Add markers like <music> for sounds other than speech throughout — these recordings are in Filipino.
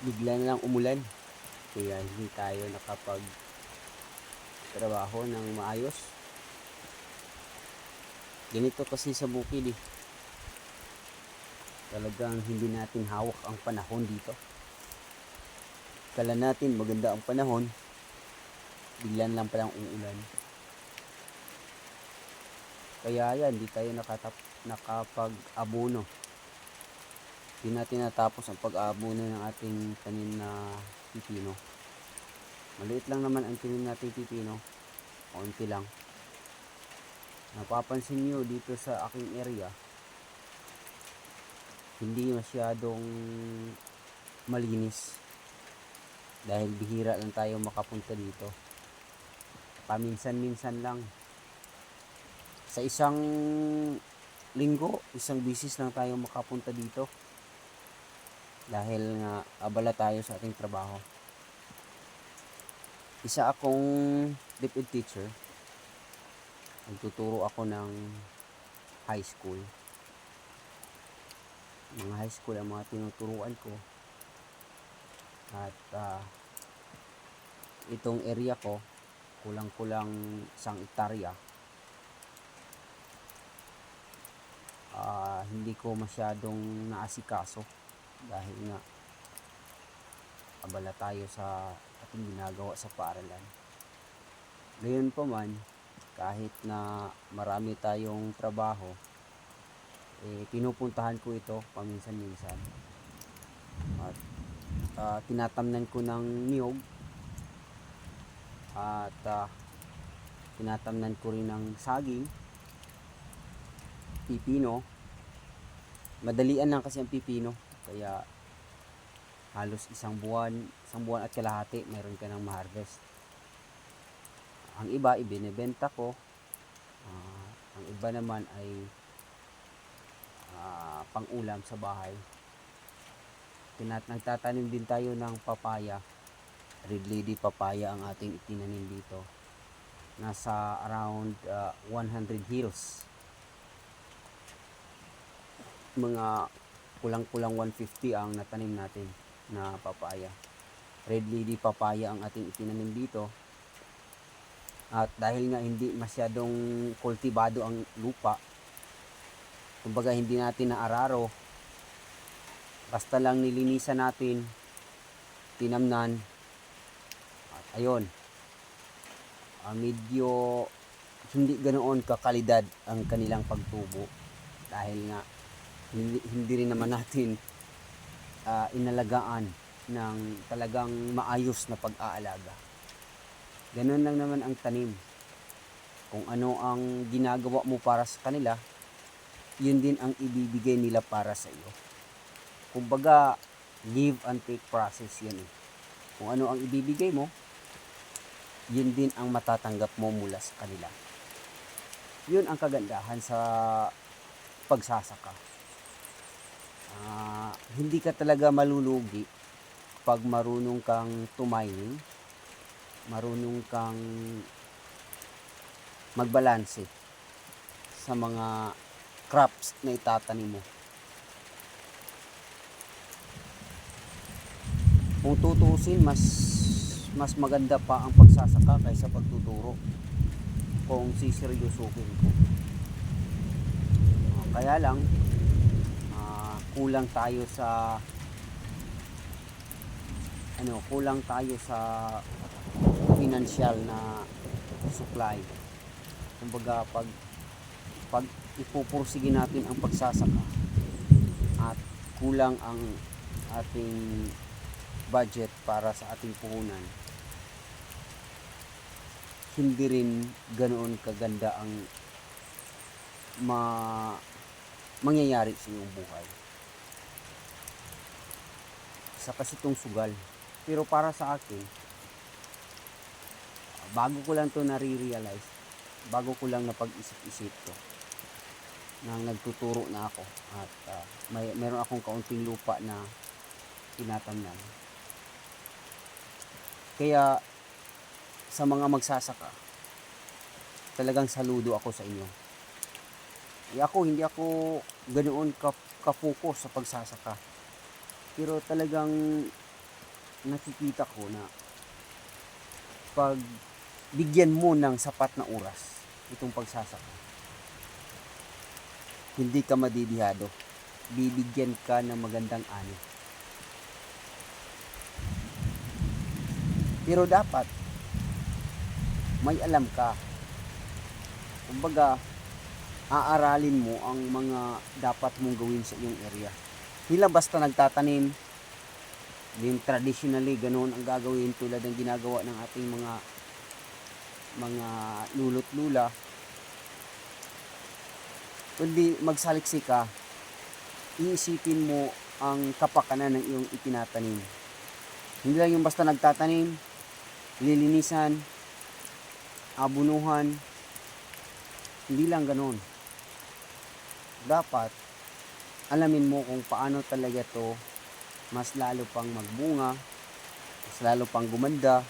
bigla na lang umulan. Kaya hindi tayo nakapag trabaho ng maayos. Ganito kasi sa bukid eh. Talagang hindi natin hawak ang panahon dito. Kala natin maganda ang panahon. Biglan lang palang uulan. Kaya yan, di tayo nakatap, nakapag-abono. Di natin natapos ang pag-aabono ng ating tanim na pipino. Maliit lang naman ang tanim nating pipino. Kaunti lang. Napapansin nyo dito sa aking area, hindi masyadong malinis. Dahil bihira lang tayo makapunta dito. Paminsan-minsan lang. Sa isang linggo, isang bisis lang tayo makapunta dito. Dahil nga abala tayo sa ating trabaho. Isa akong DepEd teacher. Nagtuturo ako ng high school. Mga high school ang mga tinuturuan ko. At ah, itong area ko, kulang-kulang isang hektarya. Ah, hindi ko masyadong naasikaso dahil nga abala tayo sa ating ginagawa sa paaralan. Ngayon pa man, kahit na marami tayong trabaho, eh, pinupuntahan ko ito paminsan-minsan. At ah, tinatamnan ko ng niyog at ah, tinatamnan ko rin ng saging, pipino. Madalian lang kasi ang pipino, kaya halos isang buwan, isang buwan at kalahati mayroon ka ng ma-harvest. Ang iba ibinebenta ko. Ah, ang iba naman ay ah, pang-ulam sa bahay. Tinat nagtatanim din tayo ng papaya. Red lady papaya ang ating itinanim dito. Nasa around ah, 100 hills. Mga kulang-kulang 150 ang natanim natin na papaya. Red lady papaya ang ating itinanim dito. At dahil nga hindi masyadong kultibado ang lupa, kumbaga hindi natin naararo, basta lang nilinisan natin, tinamnan, at ayun, ah, medyo hindi ganoon kakalidad ang kanilang pagtubo dahil nga hindi, hindi rin naman natin ah, inalagaan ng talagang maayos na pag-aalaga. Ganun lang naman ang tanim. Kung ano ang ginagawa mo para sa kanila, yun din ang ibibigay nila para sa iyo. Kumbaga, give and take process yan eh. Kung ano ang ibibigay mo, yun din ang matatanggap mo mula sa kanila. Yun ang kagandahan sa pagsasaka. Ah, hindi ka talaga malulugi pag marunong kang tumining, marunong kang magbalanse sa mga crops na itatanim mo. Kung tutusin, mas mas maganda pa ang pagsasaka kaysa pagtuturo kung siseryosuhin ko. Ah, Kaya lang, kulang tayo sa ano, kulang tayo sa financial na supply. Kumbaga pag pag ipupursige natin ang pagsasaka at kulang ang ating budget para sa ating puhunan hindi rin ganoon kaganda ang ma mangyayari sa iyong buhay sa kasi itong sugal. Pero para sa akin bago ko lang to nare-realize bago ko lang napag-isip-isip to nang nagtuturo na ako at ah, may meron akong kaunting lupa na tinatamnan kaya sa mga magsasaka talagang saludo ako sa inyo. Eh, ako hindi ako ganoon ka, kapokus sa pagsasaka pero talagang nakikita ko na pag bigyan mo ng sapat na oras itong pagsasaka, hindi ka madidihado. Bibigyan ka ng magandang ani. Pero dapat, may alam ka. Kumbaga, aaralin mo ang mga dapat mong gawin sa iyong area. Lang basta nagtatanim, yung traditionally ganun ang gagawin tulad ng ginagawa ng ating mga mga lulot lula. Kundi magsaliksik ka iisipin mo ang kapakanan ng iyong itinatanim. Hindi lang yung basta nagtatanim lilinisan abunuhan. Hindi lang ganun dapat alamin mo kung paano talaga to mas lalo pang magbunga, mas lalo pang gumanda.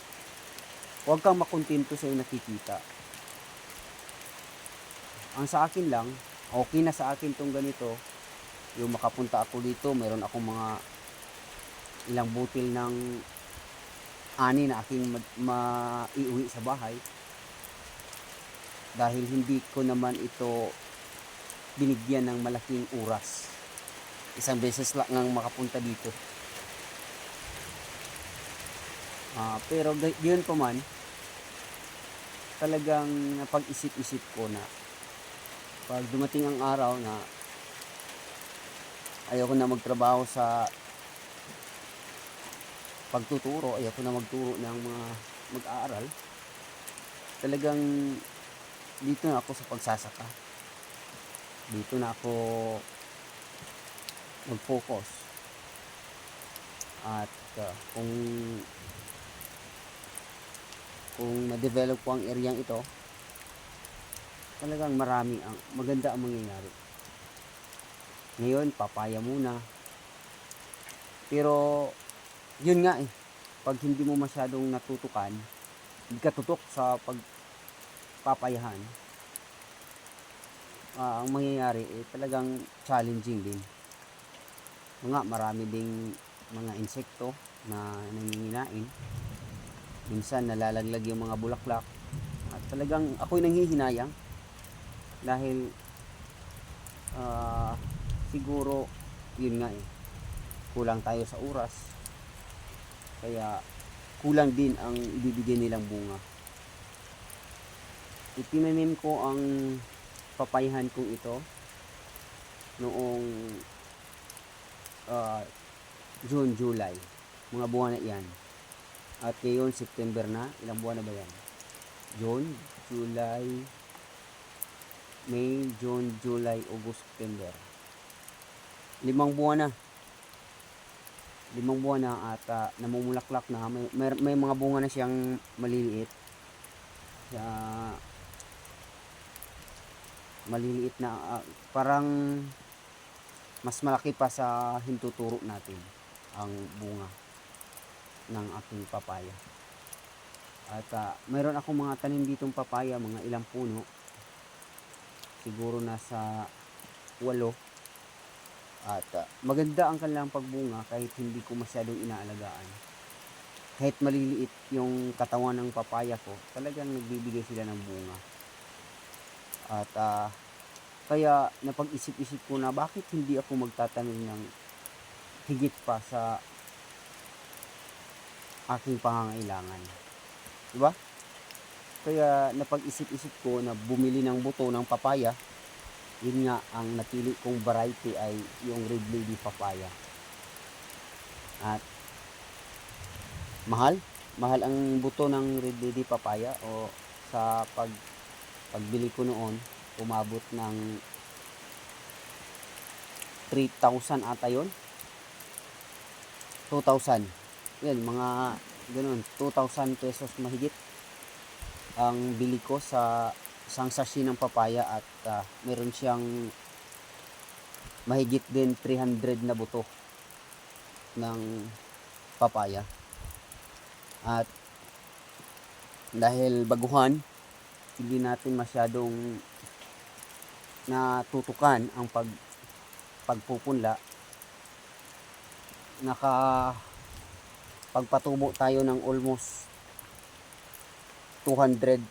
Huwag kang makontento sa iyong nakikita. Ang sa akin lang, okay na sa akin tong ganito. Yung makapunta ako dito, meron akong mga ilang butil ng ani na aking ma- maiuwi sa bahay. Dahil hindi ko naman ito binigyan ng malaking oras isang beses lang ang makapunta dito. Ah, pero gayon pa man, talagang napag-isip-isip ko na pag dumating ang araw na ayoko na magtrabaho sa pagtuturo, ayoko na magturo ng mga mag-aaral, talagang dito na ako sa pagsasaka. Dito na ako mag-focus. At uh, kung kung ma-develop ko ang area ito, talagang marami ang maganda ang mangyayari. Ngayon, papaya muna. Pero yun nga eh, pag hindi mo masyadong natutukan, hindi ka tutok sa pagpapayahan, ah, ang mangyayari eh, talagang challenging din nga marami ding mga insekto na nanginginain minsan nalalaglag yung mga bulaklak. At talagang ako'y nanghihinayang. Dahil ah, siguro yun nga eh kulang tayo sa oras. Kaya kulang din ang ibibigay nilang bunga. Itinanim ko ang papayahan kong ito noong uh, June, July. Mga buwan na yan. At ngayon, September na. Ilang buwan na ba yan? June, July, May, June, July, August, September. Limang buwan na. Limang buwan na at uh, namumulaklak na. May, may, may mga bunga na siyang maliliit. Kaya, maliliit na. ah, parang mas malaki pa sa hintuturo natin ang bunga ng aking papaya. At ah, mayroon akong mga tanim ditong papaya, mga ilang puno. Siguro nasa walo. At ah, maganda ang kanilang pagbunga kahit hindi ko masyadong inaalagaan. Kahit maliliit yung katawan ng papaya ko, talagang nagbibigay sila ng bunga. At ah, kaya napag-isip-isip ko na bakit hindi ako magtatanim ng higit pa sa aking pangangailangan. Diba? Kaya napag-isip-isip ko na bumili ng buto ng papaya. Yun nga, ang napili kong variety ay yung red lady papaya. At mahal. Mahal ang buto ng red lady papaya o sa pag pagbili ko noon umabot ng 3,000 ata yon 2,000 yan mga ganun 2,000 pesos mahigit ang bili ko sa isang sachet ng papaya at ah, meron siyang mahigit din 300 na buto ng papaya. At dahil baguhan hindi natin masyadong natutukan ang pag pagpupunla. Naka pagpatubo tayo ng almost 200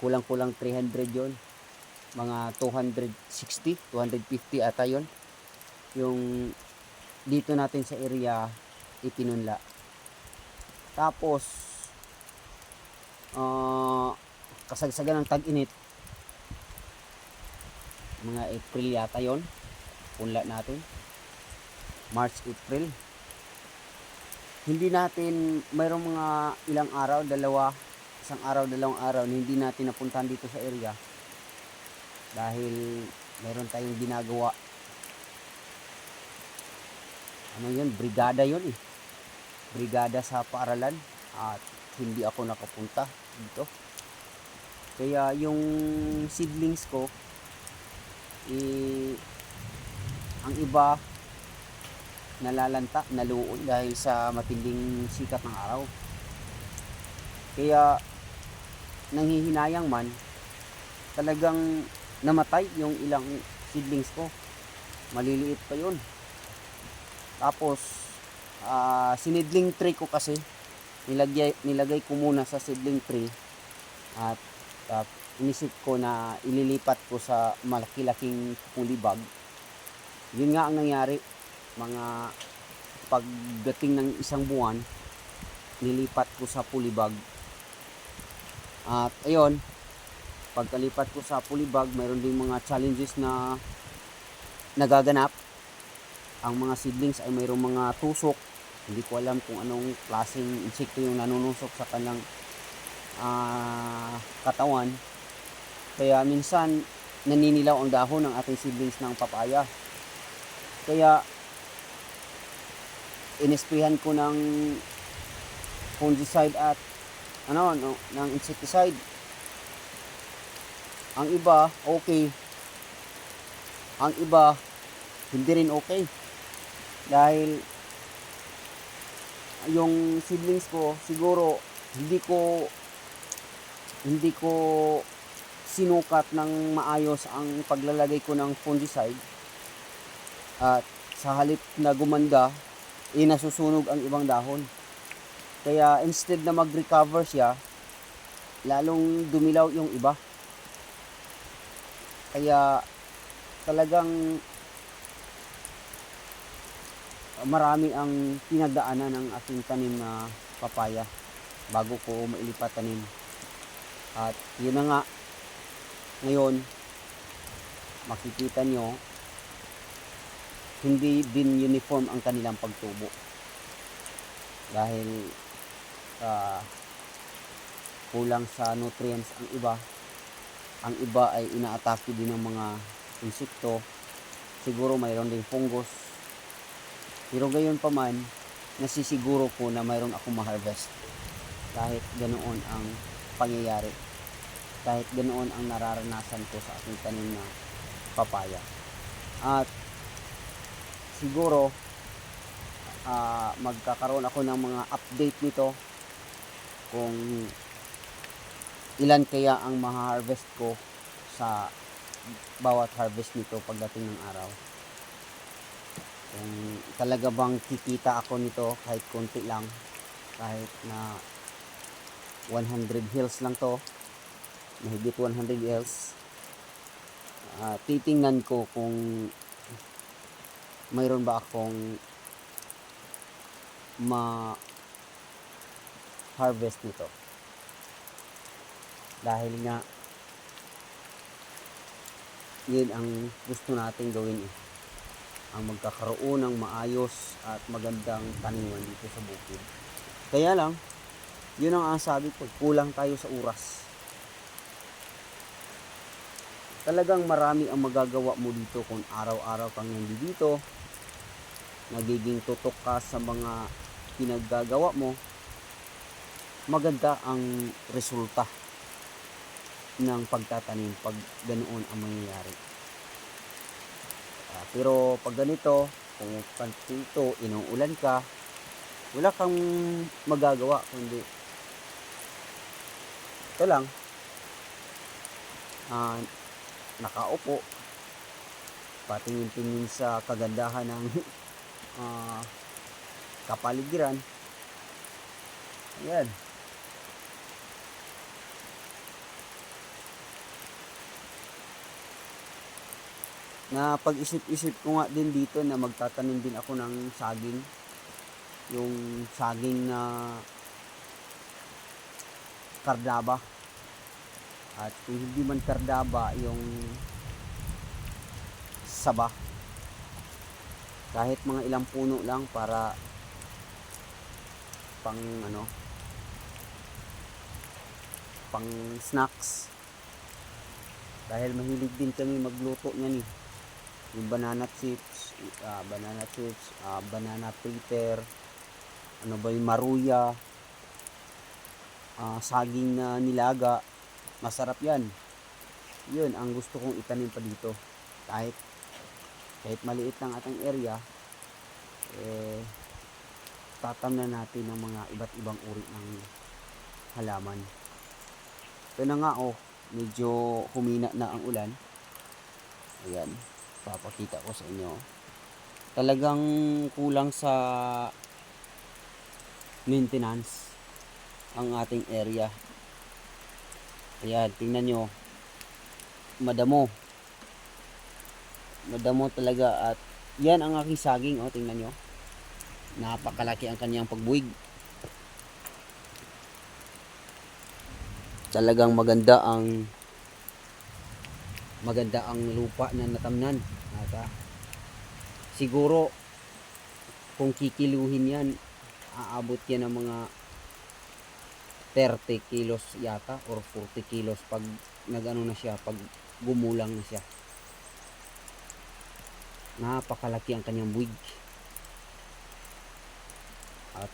kulang-kulang 300 yon mga 260 250 ata yon yung dito natin sa area ipinunla. Tapos ah kasagsagan ng tag-init mga April yata yon. Punla natin. March, April. Hindi natin mayroong mga ilang araw, dalawa isang araw, dalawang araw na hindi natin napuntahan dito sa area. Dahil mayroon tayong ginagawa. Ano yun, brigada yun eh. Brigada sa paaralan at hindi ako nakapunta dito. Kaya yung seedlings ko eh, ang iba nalalanta, naluon dahil sa matinding sikat ng araw. Kaya nanghihinayang man, talagang namatay yung ilang seedlings ko. Maliliit pa yun. Tapos, ah, sinidling tree ko kasi, nilagay, nilagay ko muna sa seedling tree at ah, inisip ko na ililipat ko sa malaki-laking pulibag. Yun nga ang nangyari. Mga pagdating ng isang buwan nilipat ko sa pulibag at ayun pagkalipat ko sa pulibag mayroon din mga challenges na nagaganap. Ang mga seedlings ay mayroong mga tusok. Hindi ko alam kung anong klaseng insekto yung nanunusok sa kanilang ah, katawan kaya minsan naninilaw ang dahon ng ating seedlings ng papaya kaya inisprihan ko ng fungicide at ano, no, ng insecticide. Ang iba, okay. Ang iba, hindi rin okay. Dahil yung seedlings ko, siguro hindi ko hindi ko sinukat ng maayos ang paglalagay ko ng fungicide. At sa halip na gumanda, eh nasusunog ang ibang dahon. Kaya instead na mag-recover siya, lalong dumilaw yung iba. Kaya talagang marami ang pinagdaanan ng aking tanim na papaya bago ko mailipat tanim. At yun na nga, ngayon, makikita nyo, hindi din uniform ang kanilang pagtubo. Dahil sa kulang sa nutrients ang iba, ang iba ay inaatake din ng mga insekto. Siguro mayroon ding fungus. Pero gayon pa man, nasisiguro ko na mayroon akong ma-harvest. Kahit ganoon ang pangyayari. Kahit ganoon ang nararanasan ko sa aking tanim na papaya. At siguro ah, magkakaroon ako ng mga update nito kung ilan kaya ang ma-harvest ko sa bawat harvest nito pagdating ng araw. Kung talaga bang kikita ako nito kahit konti lang, kahit na 100 hills lang to, mahigit 100 hills, ah, titingnan ko kung mayroon ba akong ma harvest nito. Dahil nga yun ang gusto nating gawin eh. Ang magkakaroon ng maayos at magandang taniman dito sa bukid. Kaya lang yun ang sabi ko kulang tayo sa oras talagang marami ang magagawa mo dito kung araw-araw kang nandito nagiging tutok ka sa mga pinaggagawa mo. Maganda ang resulta ng pagtatanim pag ganoon ang mangyayari. Ah, pero pag ganito kung pantito inuulan ka wala kang magagawa kundi ito lang. Ah, nakaupo patingin-tingin sa kagandahan ng <laughs> ah, kapaligiran. Ayan. Na pag-isip-isip ko nga din dito na magtatanim din ako ng saging. Yung saging na kardaba. At kung hindi man kardaba, yung saba. Kahit mga ilang puno lang para pang ano pang snacks. Dahil mahilig din kami magluto niyan eh. Yung banana chips ah, banana chips ah, banana fritter ano ba yung maruya ah, saging na nilaga masarap yan yun ang gusto kong itanim pa dito kahit kahit maliit lang atang area eh tatamnan natin ng mga iba't ibang uri ng halaman. Ito na nga oh, medyo humina na ang ulan. Ayan, papakita ko sa inyo. Talagang kulang sa maintenance ang ating area. Ayan, tingnan nyo. Madamo. Madamo talaga at yan ang aking saging oh, tingnan nyo napakalaki ang kanyang pagbuwig talagang maganda ang maganda ang lupa na natamnan at siguro kung kikiluhin yan aabot yan ng mga 30 kilos yata or 40 kilos pag nagano na siya pag gumulang na siya. Napakalaki ang kanyang buwig at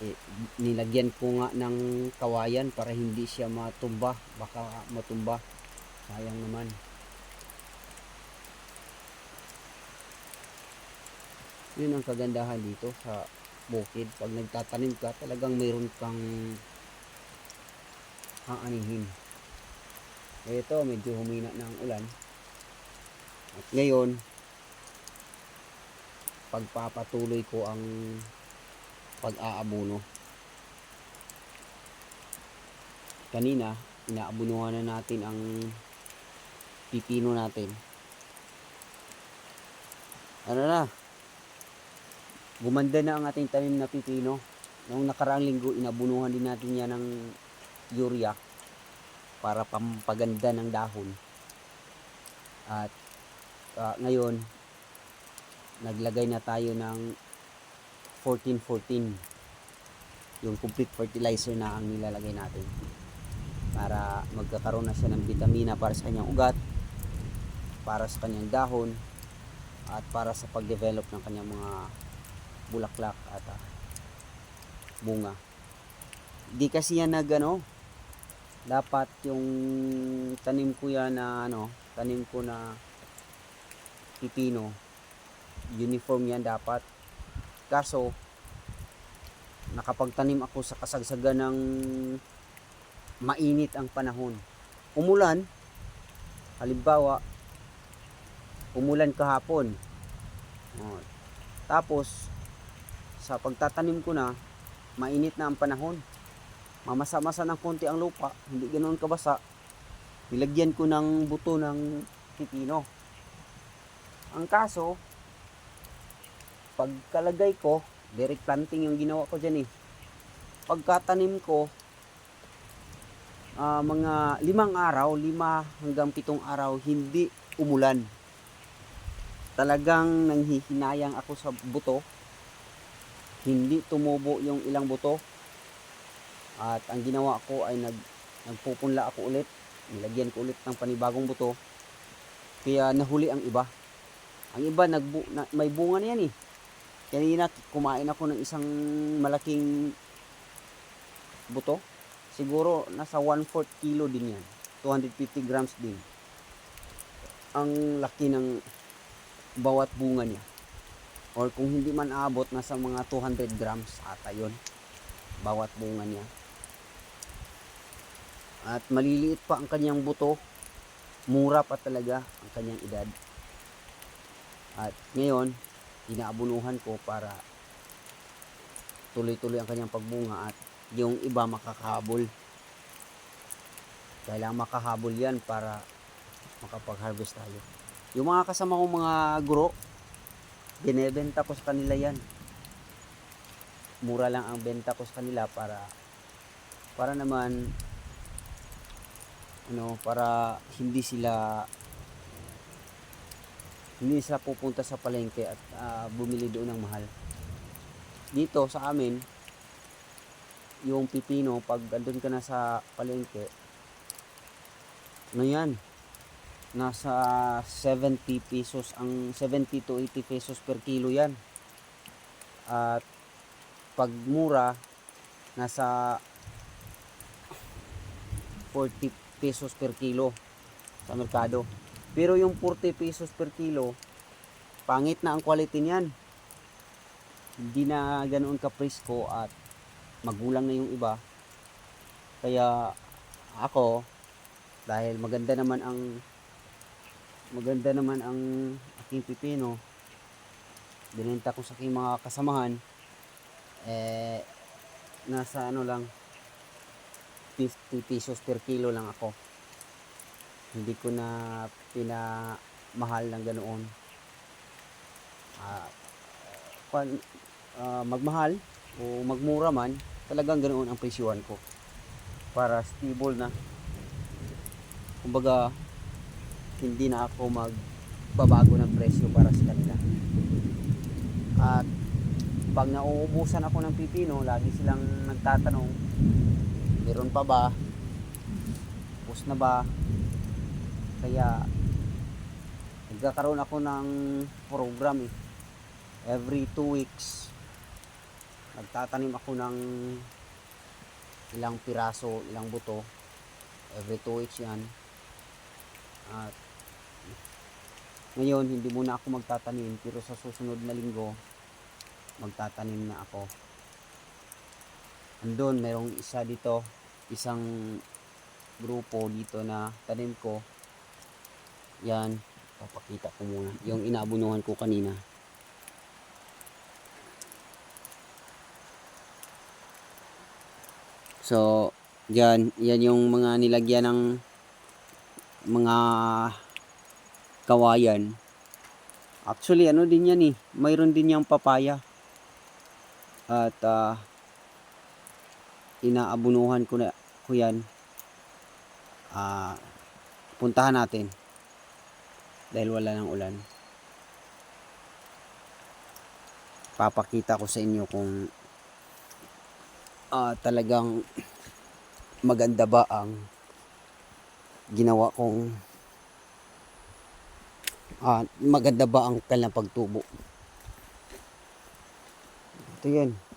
eh, nilagyan ko nga ng kawayan para hindi siya matumba. Baka matumba. Sayang naman. Yun ang kagandahan dito sa bukid. Pag nagtatanim ka talagang mayroon kang aanihin ito medyo humina na ang ulan at ngayon pagpapatuloy ko ang pag-aabuno. Kanina, inaabunuhan na natin ang pipino natin. Ano na? Gumanda na ang ating tanim na pipino. Noong nakaraang linggo, inabunuhan din natin yan ng urea para pampaganda ng dahon. At ah, ngayon, naglagay na tayo ng 14-14 yung complete fertilizer na ang nilalagay natin para magkakaroon na siya ng vitamina para sa kanyang ugat para sa kanyang dahon at para sa pag-develop ng kanyang mga bulaklak at ah, bunga di kasi yan nag ano dapat yung tanim ko yan na ano tanim ko na pipino uniform yan dapat Kaso, nakapagtanim ako sa kasagsagan ng mainit ang panahon. Umulan, halimbawa, umulan kahapon. O, tapos, sa pagtatanim ko na, mainit na ang panahon. Mamasa-masa ng konti ang lupa, hindi ganoon kabasa. Nilagyan ko ng buto ng pipino. Ang kaso, pagkalagay ko, direct planting yung ginawa ko dyan eh. Pagkatanim ko, ah, mga limang araw, lima hanggang pitong araw, hindi umulan. Talagang nanghihinayang ako sa buto. Hindi tumubo yung ilang buto. At ang ginawa ko ay nag, nagpupunla ako ulit. Nilagyan ko ulit ng panibagong buto. Kaya nahuli ang iba. Ang iba nagbu, na, may bunga na yan eh. Kanina kumain ako ng isang malaking buto. Siguro nasa 1/4 kilo din yan. 250 grams din. Ang laki ng bawat bunga niya. Or kung hindi man aabot, nasa mga 200 grams ata yon bawat bunga niya. At maliliit pa ang kanyang buto. Mura pa talaga ang kanyang edad. At ngayon, inaabunuhan ko para tuloy-tuloy ang kanyang pagbunga at yung iba makakahabol. Kailangan makahabol yan para makapag-harvest tayo. Yung mga kasama kong mga guro, binebenta ko sa kanila yan. Mura lang ang benta ko sa kanila para para naman ano, para hindi sila hindi sila pupunta sa palengke at ah, bumili doon ng mahal. Dito sa amin, yung pipino, pag andun ka na sa palengke, ano yan, nasa 70 pesos, ang 70 to 80 pesos per kilo yan. At pag mura, nasa 40 pesos per kilo sa merkado. Pero yung 40 pesos per kilo, pangit na ang quality niyan. Hindi na ganoon ka-presko at magulang na yung iba. Kaya ako, dahil maganda naman ang maganda naman ang aking pipino, binenta ko sa aking mga kasamahan, eh, nasa ano lang, 50 pesos per kilo lang ako. Hindi ko na pinamahal ng ganoon. Kwan, ah, magmahal o magmura man, talagang ganoon ang presyuhan ko. Para stable na. Kumbaga, hindi na ako magbabago ng presyo para sa kanila. At pag nauubusan ako ng pipino, lagi silang nagtatanong, meron pa ba? Tapos na ba? Kaya nagkakaroon ako ng program eh. Every two weeks nagtatanim ako ng ilang piraso, ilang buto. Every two weeks yan. At ngayon, hindi muna ako magtatanim pero sa susunod na linggo magtatanim na ako. Andun, merong isa dito, isang grupo dito na tanim ko. Yan, papakita ko muna. Yung inaabunuhan ko kanina. So, yan, yan yung mga nilagyan ng mga kawayan. Actually, ano din yan eh. Mayroon din yung papaya. At ah, inaabunuhan ko na ko yan. Ah, puntahan natin. Dahil wala ng ulan. Papakita ko sa inyo kung ah, talagang maganda ba ang ginawa kong ah, maganda ba ang kanilang pagtubo. Ito yan.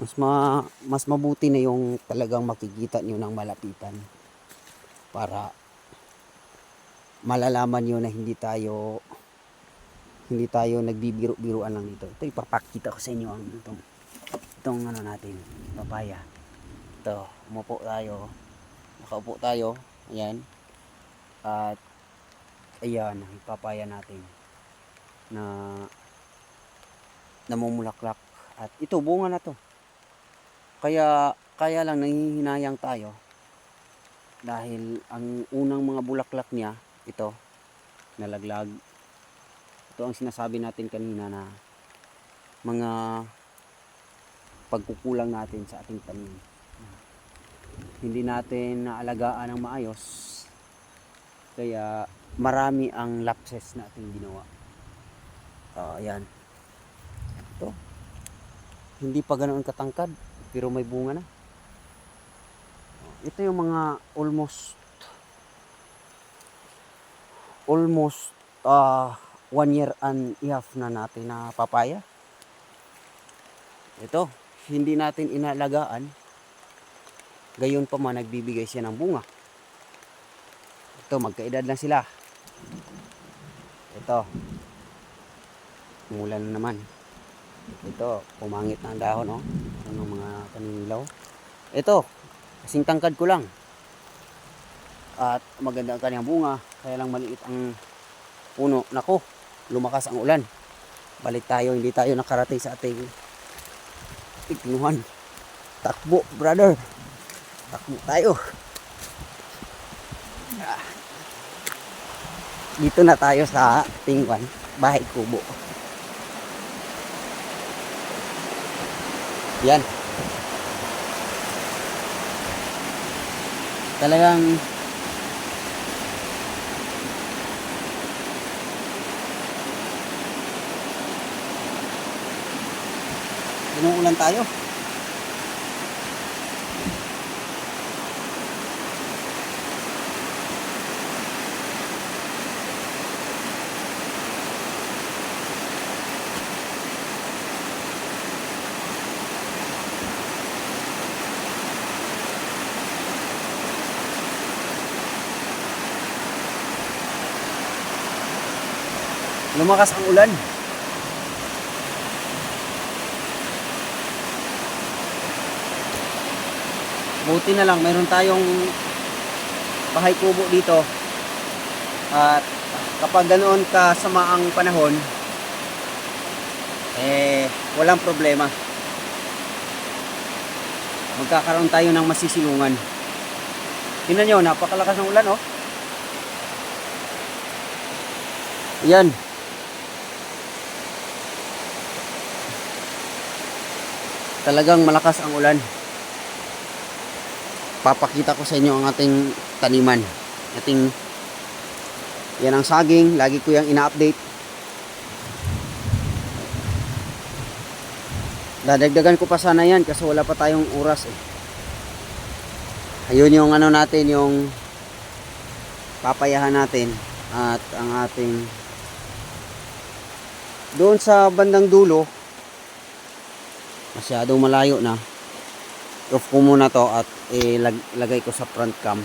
Mas ma mas mabuti na yung talagang makikita niyo ng malapitan para malalaman niyo na hindi tayo hindi tayo nagbibiro-biroan lang dito. Ito ipapakita ko sa inyo ang itong itong ano natin, papaya. Ito, umupo tayo. Nakaupo tayo. Ayan. At ayan, papaya natin na namumulaklak. At ito, bunga na to. Kaya, kaya lang nangihinayang tayo. Dahil ang unang mga bulaklak niya, ito, nalaglag. Ito ang sinasabi natin kanina na mga pagkukulang natin sa ating tanim. Hindi natin naalagaan ng maayos. Kaya marami ang lapses na ating ginawa. Ah, ayan. Ito. Hindi pa ganoon katangkad, pero may bunga na. Ito yung mga almost almost ah one year and a half na natin na papaya. Ito, hindi natin inalagaan. Gayon pa man nagbibigay siya ng bunga. Ito, magkaedad lang sila. Ito. Mulan na naman. Ito, pumangit na ang dahon, oh. Ano mga kaninilaw. Ito, kasing tangkad ko lang. At maganda ang kanyang bunga. Kaya lang maliit ang puno. Nako, lumakas ang ulan. Balik tayo, hindi tayo nakarating sa ating putik kinuhan. Takbo, brother. Takbo tayo. Ah. Dito na tayo sa Tingwan, bahay kubo. Yan. Talagang Inuulan tayo. Lumakas ang ulan. Buti na lang, mayroon tayong bahay kubo dito. At kapag ganoon kasama ang panahon, eh, walang problema. Magkakaroon tayo ng masisilungan. Tingnan nyo, napakalakas ng ulan, oh. Yan. Talagang malakas ang ulan papakita ko sa inyo ang ating taniman. Ating yan ang saging, lagi ko yung ina-update. Dadagdagan ko pa sana yan kasi wala pa tayong oras eh. Ayun yung ano natin, yung papayahan natin at ang ating doon sa bandang dulo masyadong malayo na. Off ko muna to at ilagay ko sa front cam